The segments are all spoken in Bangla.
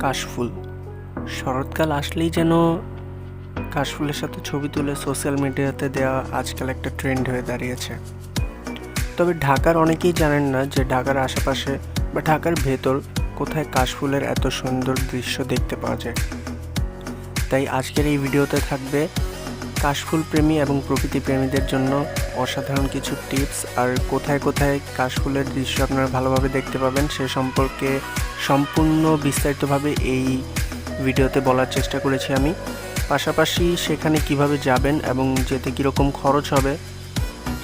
কাশফুল। শরৎকাল আসলেই যেন কাশফুলের সাথে ছবি তুলে সোশ্যাল মিডিয়াতে দেওয়া আজকাল একটা ট্রেন্ড হয়ে দাঁড়িয়েছে। তবে ঢাকার অনেকেই জানেন না যে ঢাকার আশেপাশে বা ঢাকার ভেতর কোথায় কাশফুলের এত সুন্দর দৃশ্য দেখতে পাওয়া যায়। তাই আজকের এই ভিডিওতে থাকবে কাশফুল প্রেমী এবং প্রকৃতি প্রেমীদের জন্য অসাধারণ কিছু টিপস। আর কোথায় কোথায় কাশফুলের দৃশ্য আপনারা ভালোভাবে দেখতে পাবেন সে সম্পর্কে সম্পূর্ণ বিস্তারিতভাবে এই ভিডিওতে বলার চেষ্টা করেছি আমি। পাশাপাশি সেখানে কীভাবে যাবেন এবং যেতে কীরকম খরচ হবে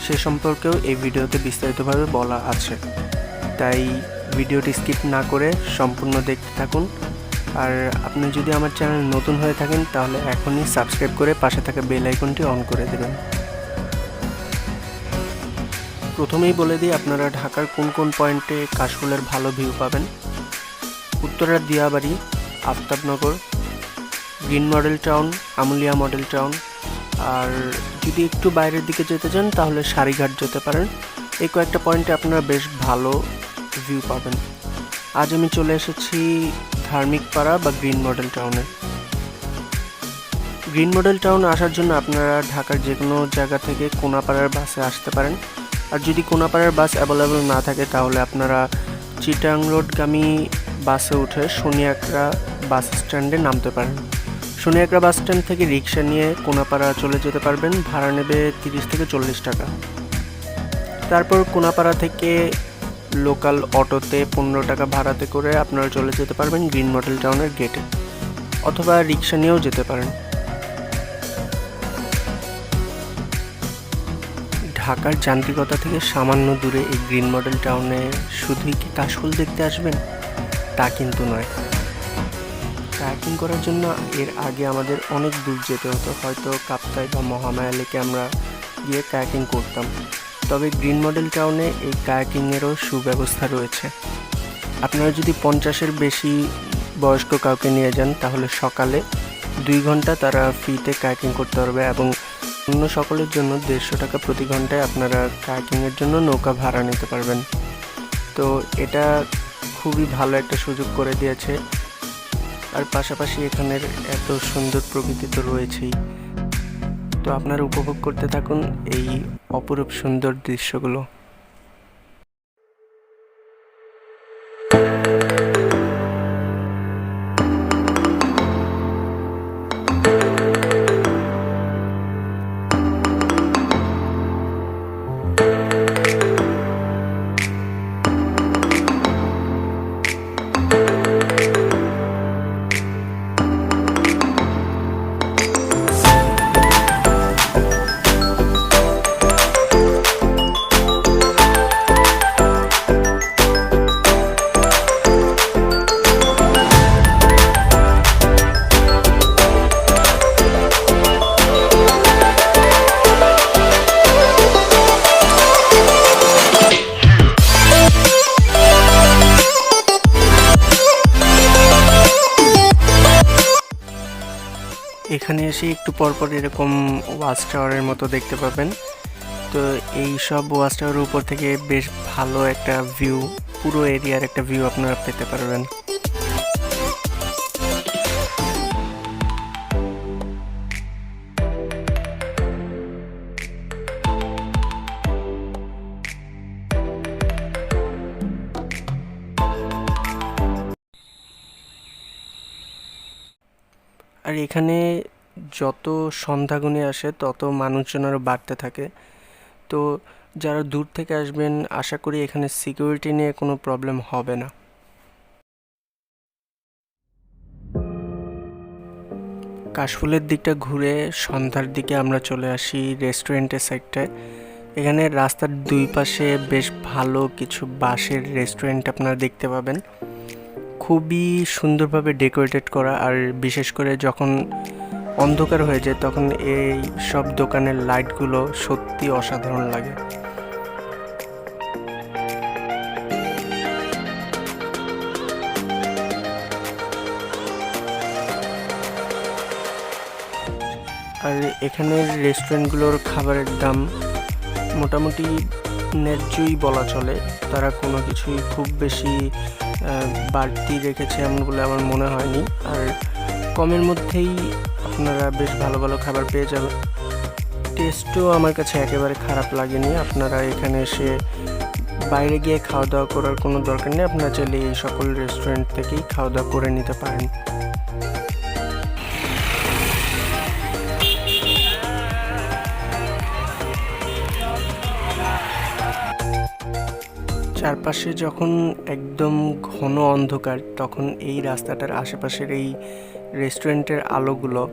সে সম্পর্কেও এই ভিডিওতে বিস্তারিতভাবে বলা আছে। তাই ভিডিওটি স্কিপ না করে সম্পূর্ণ দেখতে থাকুন। আর আপনি যদি আমার চ্যানেল নতুন হয়ে থাকেন, তাহলে এখনই সাবস্ক্রাইব করে পাশে থাকা বেল আইকনটি অন করে দেবেন। প্রথমেই বলে দিই, আপনারা ঢাকার কোন কোন পয়েন্টে কাশফুলের ভালো ভিউ পাবেন। উত্তরার Diabari, Aftabnagar, green model town, Amulia model town. আর যদি একটু বাইরের দিকে যেতে চান, তাহলে সারিঘাট যেতে পারেন। এই কয়েকটা পয়েন্টে আপনারা বেশ ভালো ভিউ পাবেন। আজ আমি চলে এসেছি ধার্মিক পাড়া বা গ্রিন মডেল টাউনে। গ্রিন মডেল টাউন আসার জন্য আপনারা ঢাকার যে কোনো জায়গা থেকে কোনাপাড়ার বাসে আসতে পারেন। আর যদি কোনাপাড়ার বাস অ্যাভেলেবল না থাকে, তাহলে আপনারা চিটাং রোডগামী বাসে উঠে সোনিয়াকড়া বাস স্ট্যান্ডে নামতে পারেন। সোনিয়াকড়া বাস স্ট্যান্ড থেকে রিক্সা নিয়ে কোনাপাড়া চলে যেতে পারবেন। ভাড়া নেবে তিরিশ থেকে চল্লিশ টাকা। তারপর কোনাপাড়া থেকে লোকাল অটোতে পনেরো টাকা ভাড়াতে করে আপনারা চলে যেতে পারবেন গ্রিন মডেল টাউনের গেটে, অথবা রিক্সা নিয়েও যেতে পারেন। ঢাকার যান্ত্রিকতা থেকে সামান্য দূরে এই গ্রিন মডেল টাউনে শুধুই কি কাশফুল দেখতে আসবেন? তা কিন্তু নয়। ট্রেকিং করার জন্য এর আগে আমাদের অনেক দূর যেতে হতো, হয়তো কাপ্তাই বা মহামায়া লেকে আমরা গিয়ে কায়াকিং করতাম। তবে গ্রিন মডেল টাউনে এই কায়াকিংয়েরও সুব্যবস্থা রয়েছে। আপনারা যদি পঞ্চাশের বেশি বয়স্ক কাউকে নিয়ে যান, তাহলে সকালে দুই ঘণ্টা তারা ফ্রিতে কায়াকিং করতে পারবে এবং অন্য সকলের জন্য দেড়শো টাকা প্রতি ঘন্টায় আপনারা কায়াকিংয়ের জন্য নৌকা ভাড়া নিতে পারবেন। তো এটা খুবই ভালো একটা সুযোগ করে দিয়েছে। আর পাশাপাশি এখানের এত সুন্দর প্রকৃতি তো রয়েছেই। তো আপনারা উপভোগ করতে থাকুন এই অপরূপ সুন্দর দৃশ্যগুলো। এখানে এসে একটু পরপর এরকম ওয়াচ টাওয়ারের মতো দেখতে পাবেন। তো এই সব ওয়াচ টাওয়ারের উপর থেকে বেশ ভালো একটা ভিউ পুরো এরিয়ার একটা ভিউ আপনারা পেতে পারবেন। আর এখানে যত সন্ধ্যাগুনি আসে, তত মানুষজন আরও বাড়তে থাকে। তো যারা দূর থেকে আসবেন, আশা করি এখানে সিকিউরিটি নিয়ে কোনো প্রবলেম হবে না। কাশফুলের দিকটা ঘুরে সন্ধ্যার দিকে আমরা চলে আসি রেস্টুরেন্টের সাইডটায় এখানে রাস্তার দুই পাশে বেশ ভালো কিছু বাঁশের রেস্টুরেন্ট আপনারা দেখতে পাবেন। খুবই সুন্দরভাবে ডেকোরেটেড করা আর বিশেষ করে যখন অন্ধকার হয়ে যায় তখন এই সব দোকানের লাইটগুলো সত্যি অসাধারণ লাগে। আর এখানের রেস্টুরেন্টগুলোর খাবারের দাম মোটামুটি ন্যায্যই বলা চলে। তারা কোনো কিছুই খুব বেশি বাড়তি রেখেছে এমন বলে আমার মনে হয়নি। আর কমের মধ্যেই আপনারা বেশ ভালো ভালো খাবার পেয়ে যাবেন। টেস্টও আমার কাছে একেবারে খারাপ লাগেনি। আপনারা এখানে এসে বাইরে গিয়ে খাওয়া দাওয়া করার কোনো দরকার নেই। আপনারা চাইলে এই সকল রেস্টুরেন্ট থেকেই খাওয়া দাওয়া করে নিতে পারেন। চারপাশে যখন একদম ঘন অন্ধকার, তখন এই রাস্তাটার আশেপাশের এই রেস্টুরেন্টের আলোগুলো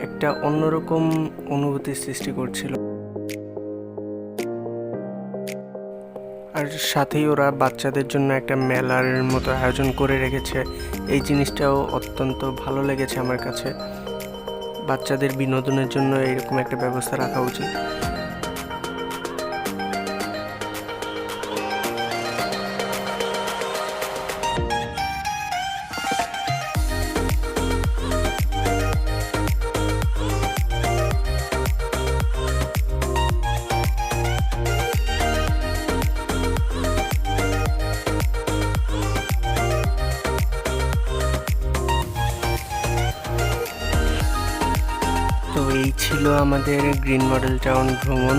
একটা অন্যরকম অনুভূতির সৃষ্টি করছিল। আর সাথেই ওরা বাচ্চাদের জন্য একটা মেলার মতো আয়োজন করে রেখেছে। এই জিনিসটাও অত্যন্ত ভালো লেগেছে আমার কাছে। বাচ্চাদের বিনোদনের জন্য এরকম একটা ব্যবস্থা রাখা উচিত। ছিল আমাদের গ্রিন মডেল টাউন ভ্রমণ।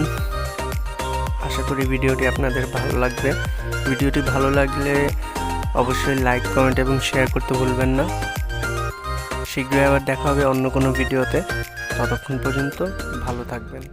আশা করি ভিডিওটি আপনাদের ভালো লাগবে। ভিডিওটি ভালো লাগলে অবশ্যই লাইক কমেন্ট এবং শেয়ার করতে ভুলবেন না। শীঘ্রই আবার দেখা হবে অন্য কোনো ভিডিওতে। ততক্ষণ পর্যন্ত ভালো থাকবেন।